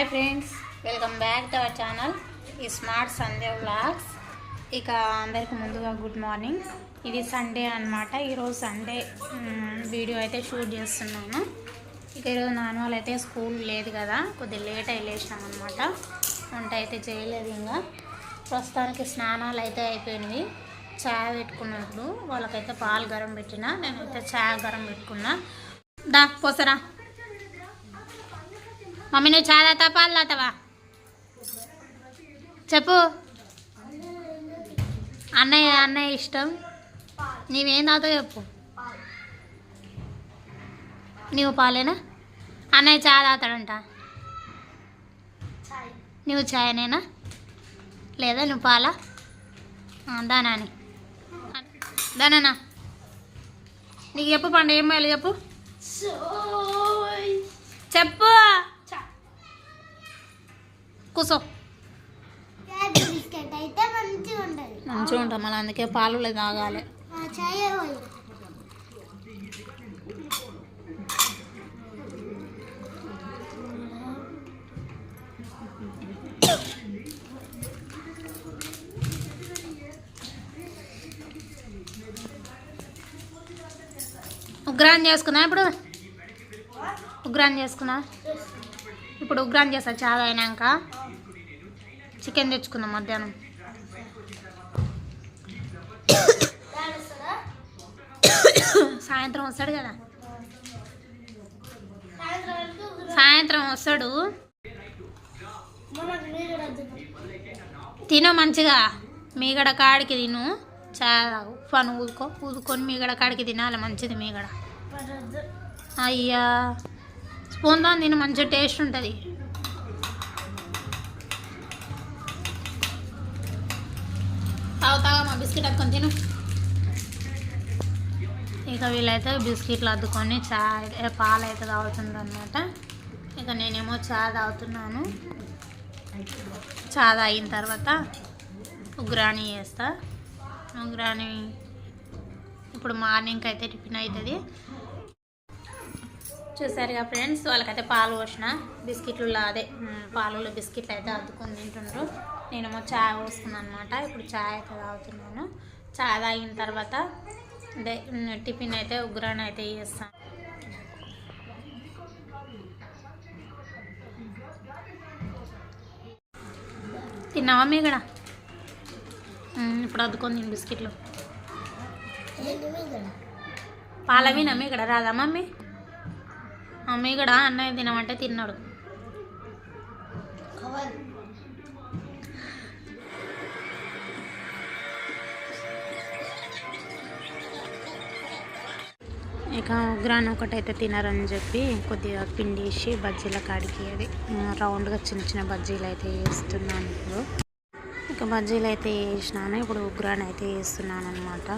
Hi friends welcome back to our channel. ఈ smart Sunday vlogs. ఇక అందరికి ముందుగా గుడ్ మార్నింగ్. ఇది సండే అనమాట ఈరోజు సండే వీడియో అయితే షూట్ చేస్తున్నాను. ఇక ఈరోజు నార్మల్ అయితే స్కూల్ లేదు కదా కొద్దిగా లేట్ అయి లేచినాం అనమాట వంట అయితే చేయలేదు ఇంకా. ప్రస్తుతానికి స్నానాలు అయితే అయిపోయినవి. చాయ్ పెట్టుకున్నప్పుడు వాళ్ళకైతే పాలు గరం పెట్టిన నేనైతే చాయ్ గరం పెట్టుకున్నా. దా పోసరా. మమ్మీ నువ్వు చాలా తపాలు తాతవా? చెప్పు. అన్నయ్య అన్నయ్య ఇష్టం. నీవేం తాతో చెప్పు. నీవు పాలేనా? అన్నయ్య చాయ్ తాతాడంట నువ్వు చాయనేనా? లేదా నువ్వు పాలా? ఆ, దానాని దానా నీకు చెప్పు పండు ఏం పోయాలి చెప్పు. చెప్పు. కూసో. మంచిగా ఉంటాం మళ్ళీ అందుకే పాలు తాగాలి. చాయ్ ఉగ్రాన్ చేసుకున్నా ఇప్పుడు? ఉగ్రాన్ చేసుకున్నా? ఇప్పుడు ఉగ్రాన్ చేస్తా చాలా అయినాక. చికెన్ తెచ్చుకుందాం మధ్యాహ్నం. సాయంత్రం వస్తాడు కదా. సాయంత్రం వస్తాడు. తిను మంచిగా. మీగడ కాడికి తిను. చాలా ఉప్పాను ఊదుకో ఊదుకొని మీగడ కాడికి తినాలి మంచిది మీగడ. అయ్యా. స్పూన్తో తిను మంచి టేస్ట్ ఉంటుంది. తాగుతాగా మా బిస్కెట్ అద్దుకొని తిను. ఇక వీళ్ళైతే బిస్కెట్లు అద్దుకొని చాయ్ పాలు అయితే తాగుతుంది అనమాట ఇక నేనేమో చా తాగుతున్నాను. చా తాగిన తర్వాత ఉగ్రాణి చేస్తా. ఉగ్రాణి ఇప్పుడు మార్నింగ్కి అయితే టిఫిన్ అవుతుంది చూసారుగా ఫ్రెండ్స్ వాళ్ళకైతే పాలు పోసిన. బిస్కెట్లు అదే పాలలో బిస్కెట్లు అయితే అద్దుకొని తింటుండ్రు. నేనేమో చాయ్ పోసుకున్నాను అనమాట ఇప్పుడు చాయ్ అయితే తాగుతున్నాను. చాయ్ తాగిన తర్వాత మ్, టిఫిన్ అయితే ఉగ్రాన్ని అయితే చేస్తాను తిన్నావా మీ ఇక్కడ ఇప్పుడు అద్దుకొని తిని బిస్కెట్లు. పాలవి నమ్మి ఇక్కడ రాదా మమ్మీ? మమ్మీ ఇక్కడ అన్నయ్య తినమంటే తిన్నాడు. ఇక ఉగ్రాన్ ఒకటైతే తినరని చెప్పి కొద్దిగా పిండి వేసి బజ్జీల కాడికి అది రౌండ్గా చిన్న చిన్న బజ్జీలు అయితే వేస్తున్నాను ఇప్పుడు. ఇక బజ్జీలు అయితే వేసినాను ఇప్పుడు ఉగ్రాన్ అయితే వేస్తున్నాను అనమాట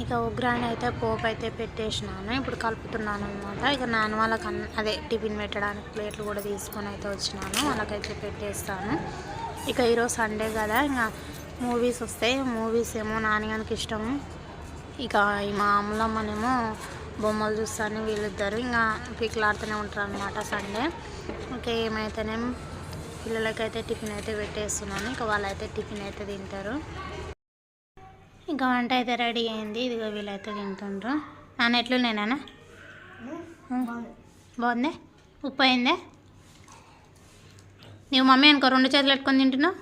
ఇక ఉగ్రాన్ అయితే పోపు అయితే పెట్టేసినాను ఇప్పుడు కలుపుతున్నాను అనమాట ఇక నాన్న వాళ్ళకి అన్న అదే టిఫిన్ పెట్టడానికి ప్లేట్లు కూడా తీసుకొని అయితే వచ్చినాను వాళ్ళకైతే పెట్టేస్తాను. ఇక ఈరోజు సండే కదా ఇంకా మూవీస్ వస్తాయి మూవీస్ ఏమో నాన్నగానికి ఇష్టం ఇక ఈ మా అమ్మలమ్మనేమో బొమ్మలు చూస్తాను వీళ్ళిద్దరు ఇంకా పీకులాడుతూనే ఉంటారు అనమాట సండే. ఇంకా ఏమైతేనేం పిల్లలకైతే టిఫిన్ అయితే పెట్టేస్తున్నాను. ఇంకా వాళ్ళైతే టిఫిన్ అయితే తింటారు. ఇంకా వంట అయితే రెడీ అయింది. ఇదిగో వీళ్ళైతే తింటుండ్రు. నాన్న ఎట్లున్నాయినా బాగుందే. ఉప్పు అయిందే? నీవు మమ్మీ అనుకో రెండు చేతులు పెట్టుకొని తింటున్నావు?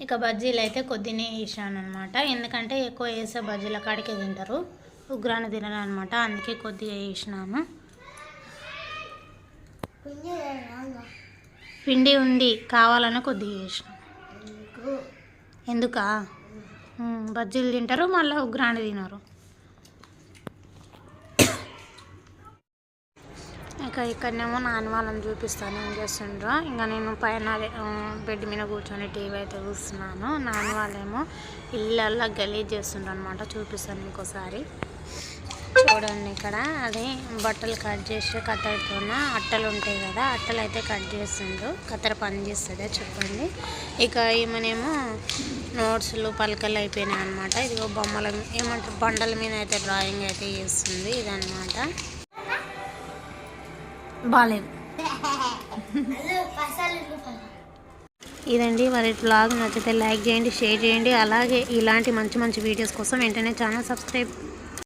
ఇక బజ్జీలు అయితే కొద్దినే వేసాను అనమాట ఎందుకంటే ఎక్కువ వేసే బజ్జీల కాడికే తింటారు. ఉగ్రాన్ని తినను అనమాట అందుకే కొద్దిగా వేసినాను పిండి ఉంది కావాలని కొద్దిగా వేసిన. ఎందుకా? బజ్జీలు తింటారు మళ్ళీ ఉగ్రాన్ని తినరు. ఇక్కడనేమో నాన్న వాళ్ళని చూపిస్తాను ఏం చేస్తుండ్రో. ఇంకా నేను పైన బెడ్ మీద కూర్చొని టీవీ అయితే చూస్తున్నాను. నాన్న వాళ్ళేమో ఇళ్ళల్లో గలీజ్ చేస్తుండ్రు అనమాట చూపిస్తాను ఇంకోసారి. చూడండి ఇక్కడ అది బట్టలు కట్ చేసి కత్తెరతోన అట్టలు ఉంటాయి కదా అట్టలు అయితే కట్ చేస్తుండ్రు. కత్తెర పని చేస్తుందే చెప్పండి. ఇక ఈమెనేమో నోట్స్లు పలకలు అయిపోయినాయి అనమాట ఇదిగో బొమ్మల ఏమంటారు బండల మీద అయితే డ్రాయింగ్ అయితే చేస్తుంది ఇదనమాట బాగాలేదు ఇదండి మరి బ్లాగ్ నచ్చితే లైక్ చేయండి షేర్ చేయండి. అలాగే ఇలాంటి మంచి మంచి వీడియోస్ కోసం వెంటనే ఛానల్ సబ్స్క్రైబ్